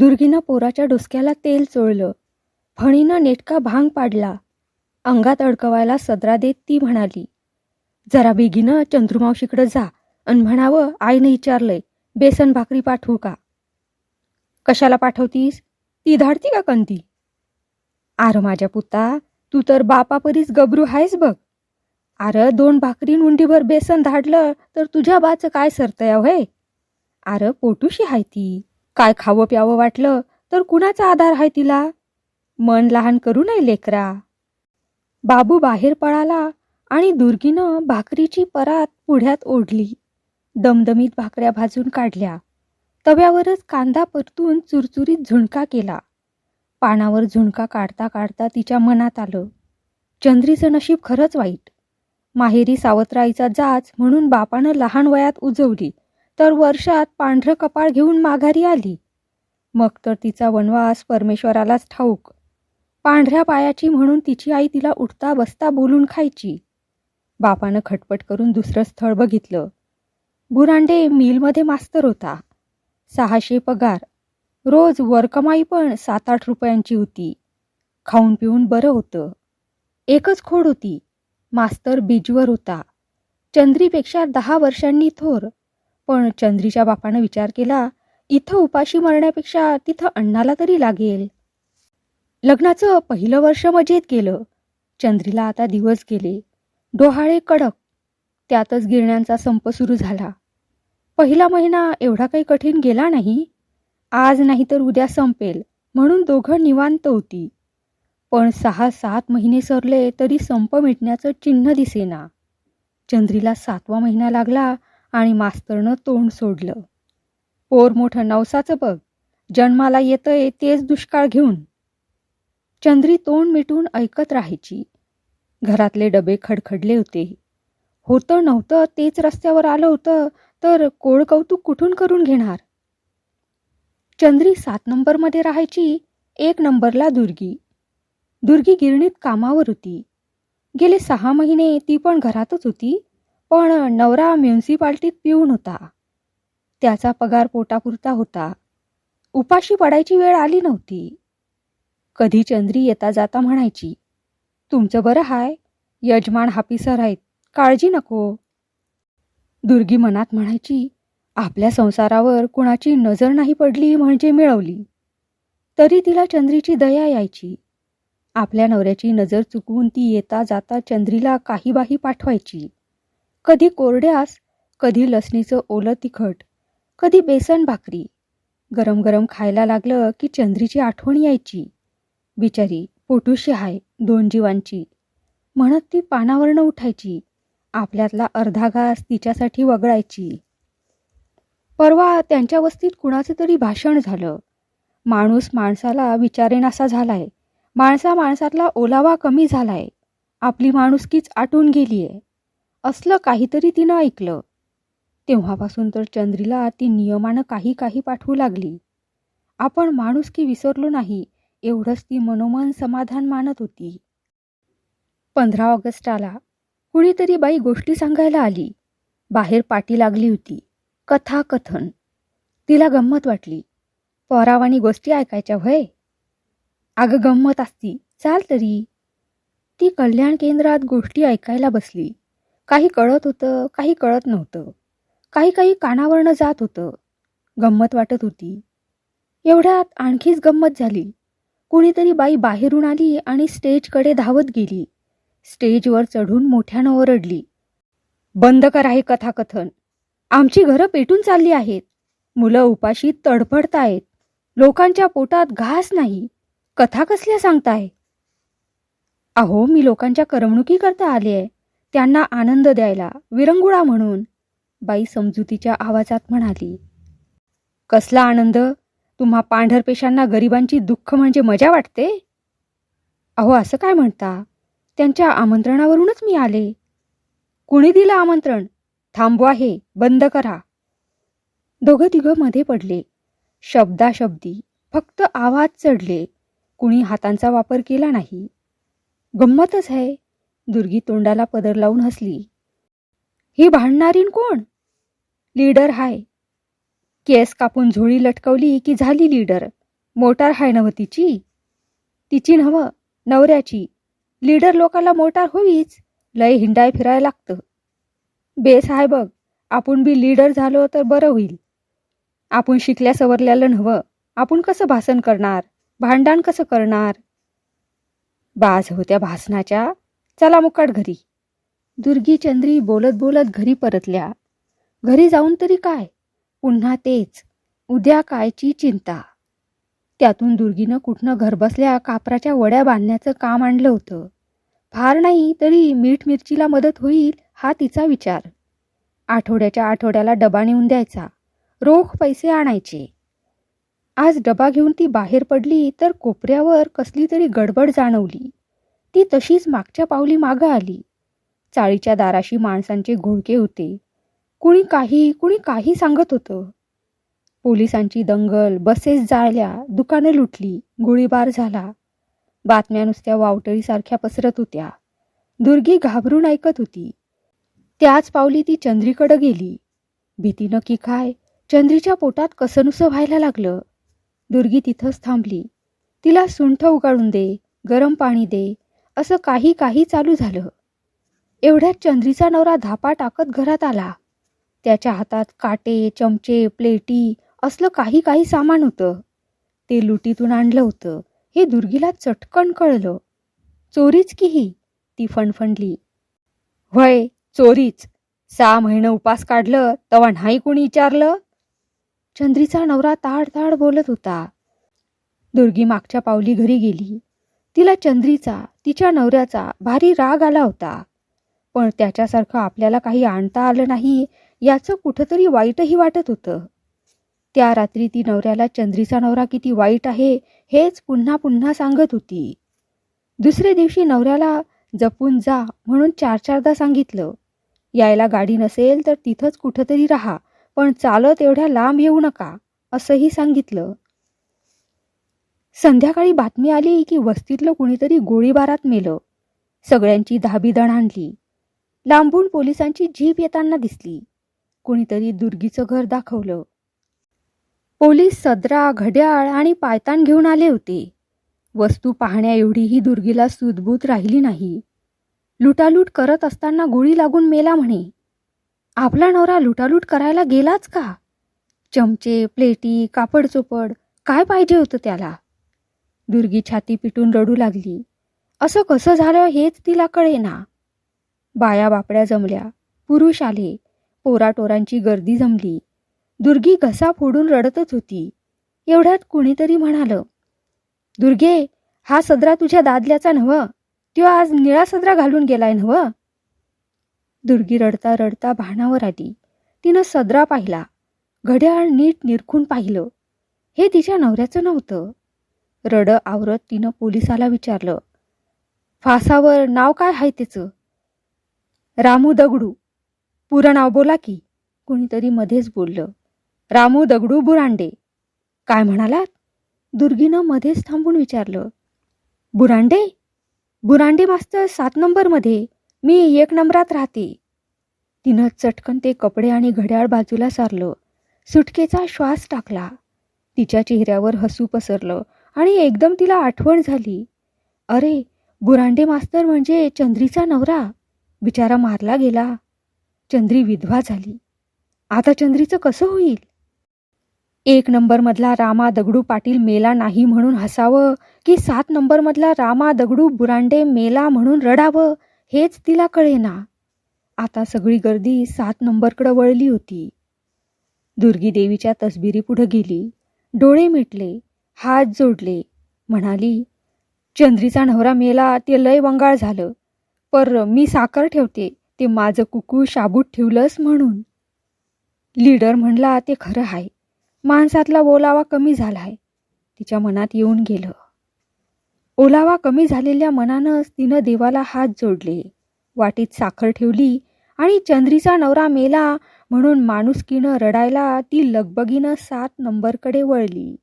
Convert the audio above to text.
दुर्गीनं पोराच्या डोसक्याला तेल चोळलं. फणीनं नेटका भांग पाडला. अंगात अडकवायला सदरा देत ती म्हणाली जरा बेगीनं चंद्रुमावशीकडं जा अन म्हणावं आईनं विचारलंय बेसन भाकरी पाठवू का? कशाला पाठवतीस? ती धाडती का कंती आर माझ्या पुता तू तर बापापरीच गबरू आहेस बघ. आर दोन भाकरी उंडीभर बेसन धाडलं तर तुझ्या बाचं काय सरतया व्हय आर पोटूशी हाय ती. काय खावं प्यावं वाटलं तर कुणाचा आधार आहे तिला? मन लहान करू नये लेकरा. बाबू बाहेर पळाला आणि दुर्गीनं भाकरीची परात पुढ्यात ओढली. दमदमीत भाकऱ्या भाजून काढल्या. तव्यावरच कांदा परतून चुरचुरीत झुणका केला. पानावर झुणका काढता काढता तिच्या मनात आलं. चंद्रीचं नशीब खरंच वाईट. माहेरी सावत्राईचा जाच म्हणून बापानं लहान वयात उजवली. तर वर्षात पांढरं कपाळ घेऊन माघारी आली. मग तर तिचा वनवास परमेश्वरालाच ठाऊक. पांढऱ्या पायाची म्हणून तिची आई तिला उठता बसता बोलून खायची. बापानं खटपट करून दुसरं स्थळ बघितलं. बुरांडे मिलमध्ये मास्तर होता. सहाशे पगार. रोज वरकमाई पण सात आठ रुपयांची होती. खाऊन पिऊन बरं होतं. एकच खोड होती. मास्तर बीजवर होता. चंद्रीपेक्षा दहा वर्षांनी थोर. पण चंद्रीच्या बापानं विचार केला इथं उपाशी मरण्यापेक्षा तिथं अण्णाला तरी लागेल. लग्नाचं पहिलं वर्ष मजेत गेलं. चंद्रीला आता दिवस गेले. डोहाळे कडक. त्यातच गिरण्यांचा संप सुरू झाला. पहिला महिना एवढा काही कठीण गेला नाही. आज नाही तर उद्या संपेल म्हणून दोघं निवांत होती. पण सहा सात महिने सरले तरी संप मिटण्याचं चिन्ह दिसेना. चंद्रीला सातवा महिना लागला आणि मास्तरनं तोंड सोडलं. पोर मोठं नवसाचं बघ जन्माला येतंय तेच दुष्काळ घेऊन. चंद्री तोंड मिटून ऐकत राहायची. घरातले डबे खडखडले होते. होतं नव्हतं तेच रस्त्यावर आलं होतं तर कोळ कौतुक कुठून करून घेणार? चंद्री सात नंबरमध्ये राहायची एक नंबरला दुर्गी. दुर्गी गिरणीत कामावर होती. गेले सहा महिने ती पण घरातच होती. पण नवरा म्युन्सिपाल्टीत पिऊन होता. त्याचा पगार पोटापुरता होता. उपाशी पडायची वेळ आली नव्हती. कधी चंद्री येता जाता म्हणायची तुमचं बरं हाय यजमान हापीसर आहेत काळजी नको. दुर्गी मनात म्हणायची आपल्या संसारावर कुणाची नजर नाही पडली म्हणजे मिळवली. तरी तिला चंद्रीची दया यायची. आपल्या नवऱ्याची नजर चुकवून ती येता जाता चंद्रीला काही बाही पाठवायची. कधी कोरड्यास कधी लसणीचं ओलं तिखट कधी बेसन भाकरी. गरम गरम खायला लागलं की चंद्रीची आठवण यायची. बिचारी पोटूशी हाय दोन जीवांची. म्हणत ती पानावरनं उठायची. आपल्यातला अर्धा घास तिच्यासाठी वगळायची. परवा त्यांच्या वस्तीत कुणाचं तरी भाषण झालं. माणूस माणसाला विचारेनासा झालाय. माणसा माणसातला ओलावा कमी झालाय. आपली माणुसकीच आटून गेलीये. असलं काहीतरी तिनं ऐकलं. तेव्हापासून तर चंद्रीला ती नियमानं काही काही पाठवू लागली. आपण माणूस की विसरलो नाही एवढंच ती मनोमन समाधान मानत होती. पंधरा ऑगस्टाला कुणीतरी बाई गोष्टी सांगायला आली. बाहेर पाटी लागली होती. कथा कथन तिला गंमत वाटली. पोरावानी गोष्टी ऐकायच्या व्हय? अगं गंमत असती. चाल तरी. ती कल्याण केंद्रात गोष्टी ऐकायला बसली. काही कळत होतं काही कळत नव्हतं. काही काही कानावरनं जात होतं. गंमत वाटत होती. एवढ्यात आणखीच गंमत झाली. कुणीतरी बाई बाहेरून आली आणि स्टेजकडे धावत गेली. स्टेजवर चढून मोठ्यानं ओरडली. बंद करा हे कथाकथन. आमची घरं पेटून चालली आहेत. मुलं उपाशी तडफडतायत. लोकांच्या पोटात घास नाही. कथा कसल्या सांगताय? अहो मी लोकांच्या करमणुकी करता आले आहे. त्यांना आनंद द्यायला विरंगुळा म्हणून बाई समजुतीच्या आवाजात म्हणाली कसला आनंद? तुम्हा पांढरपेशांना गरिबांची दुःख म्हणजे मजा वाटते? अहो असं काय म्हणता? त्यांच्या आमंत्रणावरूनच मी आले. कुणी दिलं आमंत्रण? थांबवा हे बंद करा. दोघं तिघं मध्ये पडले. शब्दाशब्दी फक्त आवाज चढले. कुणी हातांचा वापर केला नाही. गंमतच आहे दुर्गी तोंडाला पदर लावून हसली. ही भांडणारीन कोण? लीडर हाय. केस कापून झोळी लटकवली की झाली लीडर? मोटार हाय नव्ह तिची? तिची नव्ह नवऱ्याची. लीडर लोकाला मोटार होईच. लय हिंडाय फिरायला लागतं. बेस आहे बघ आपण बी लीडर झालो तर बरं होईल. आपण शिकल्या सवरल्यालं नव्हं आपण कसं भाषण करणार? भांडण कसं करणार? बाज होत्या भाषणाच्या चला मुकाट घरी. दुर्गी चंद्री बोलत बोलत घरी परतल्या. घरी जाऊन तरी काय? पुन्हा तेच. उद्या कायची चिंता. त्यातून दुर्गीनं कुठनं घरबसल्या कापराच्या वड्या बांधण्याचं काम आणलं होतं. फार नाही तरी मीठ मिरचीला मदत होईल हा तिचा विचार. आठवड्याच्या आठवड्याला डबा नेऊन द्यायचा. रोख पैसे आणायचे. आज डबा घेऊन ती बाहेर पडली तर कोपऱ्यावर कसली तरी गडबड जाणवली. ती तशीच मागच्या पावली मागं आली. चाळीच्या दाराशी माणसांचे घोळके होते. कुणी काही कुणी काही सांगत होतं. पोलिसांची दंगल बसेस जाळल्या दुकानं लुटली गोळीबार झाला. बातम्या नुसत्या वावटळीसारख्या पसरत होत्या. दुर्गी घाबरून ऐकत होती. त्याच पावली ती चंद्रीकडं गेली. भीतीनं की काय? चंद्रीच्या पोटात कसनुसं व्हायला लागलं? दुर्गी तिथंच थांबली. तिला सुंठ उगाळून दे गरम पाणी दे असं काही काही चालू झालं. एवढ्यात चंद्रीचा नवरा धापा टाकत घरात आला. त्याच्या हातात काटे चमचे प्लेटी असलं काही काही सामान होतं. ते लुटीतून आणलं होतं. हे दुर्गीला चटकन कळलं. चोरीच की ही? ती फणफणली. व्हय चोरीच. सहा महिनं उपास काढलं तवा नाही कोणी विचारलं? चंद्रीचा नवरा ताड ताड बोलत होता. दुर्गी मागच्या पावली घरी गेली. तिला चंद्रीचा तिच्या नवऱ्याचा भारी राग आला होता. पण त्याच्यासारखं आपल्याला काही आणता आलं नाही याचं कुठंतरी वाईटही वाटत होतं. त्या रात्री ती नवऱ्याला चंद्रीचा नवरा किती वाईट आहे हेच पुन्हा पुन्हा सांगत होती. दुसऱ्या दिवशी नवऱ्याला जपून जा म्हणून चार चारदा सांगितलं. यायला गाडी नसेल तर तिथंच कुठंतरी राहा पण चालत एवढ्या लांब येऊ नका असंही सांगितलं. संध्याकाळी बातमी आली की वस्तीतलं कुणीतरी गोळीबारात मेलं. सगळ्यांची धाबीदण आणली. लांबून पोलिसांची जीप येताना दिसली. कुणीतरी दुर्गीचं घर दाखवलं. पोलीस सदरा घड्याळ आणि पायतान घेऊन आले होते. वस्तू पाहण्या एवढीही दुर्गीला सुदबूत राहिली नाही. लुटालूट करत असताना गोळी लागून मेला म्हणे. आपला नवरा लुटालूट करायला गेलाच का? चमचे प्लेटी कापड चोपड काय पाहिजे होतं त्याला? दुर्गी छाती पिटून रडू लागली. असं कसं झालं हेच तिला कळेना. बाया बापड्या जमल्या. पुरुष आले. पोराटोरांची गर्दी जमली. दुर्गी घसा फोडून रडतच होती. एवढ्यात कुणीतरी म्हणालं दुर्गे हा सदरा तुझ्या दादल्याचा नव त्यो आज निळा सदरा घालून गेलाय नव दुर्गी रडता रडता भानावर आली. तिनं सदरा पाहिला. घड्याळ नीट निरखून पाहिलं. हे तिच्या नवऱ्याचं नव्हतं. रड आवरत तिनं पोलिसाला विचारलं फासावर नाव काय आहे त्याचं रामू दगडू. पुरं नाव बोला की. कुणीतरी मध्येच बोललं रामू दगडू बुरांडे. काय म्हणालात? दुर्गीनं मध्येच थांबून विचारलं बुरांडे? बुरांडे मास्तर सात नंबरमध्ये मी एक नंबरात राहते. तिनं चटकन ते कपडे आणि घड्याळ बाजूला सारलं सुटकेचा श्वास टाकला. तिच्या चेहऱ्यावर हसू पसरलं आणि एकदम तिला आठवण झाली. अरे बुरांडे मास्तर म्हणजे चंद्रीचा नवरा. बिचारा मारला गेला. चंद्री विधवा झाली. आता चंद्रीचं कसं होईल? एक नंबरमधला रामा दगडू पाटील मेला नाही म्हणून हसावं की सात नंबरमधला रामा दगडू बुरांडे मेला म्हणून रडावं हेच तिला कळेना. आता सगळी गर्दी सात नंबरकडं वळली होती. दुर्गी देवीच्या तसबिरीपुढं गेली. डोळे मिटले. हात जोडले. म्हणाली चंद्रीचा नवरा मेला ते लय वंगाळ झालं. पर मी साखर ठेवते ते माझं कुकू शाबूत ठेवलंस म्हणून. लीडर म्हणला ते खरं आहे माणसातला ओलावा कमी झाला आहे तिच्या मनात येऊन गेलं. ओलावा कमी झालेल्या मनानंच तिनं देवाला हात जोडले. वाटीत साखर ठेवली आणि चंद्रीचा नवरा मेला म्हणून माणुसकीनं रडायला ती लगबगीनं सात नंबरकडे वळली.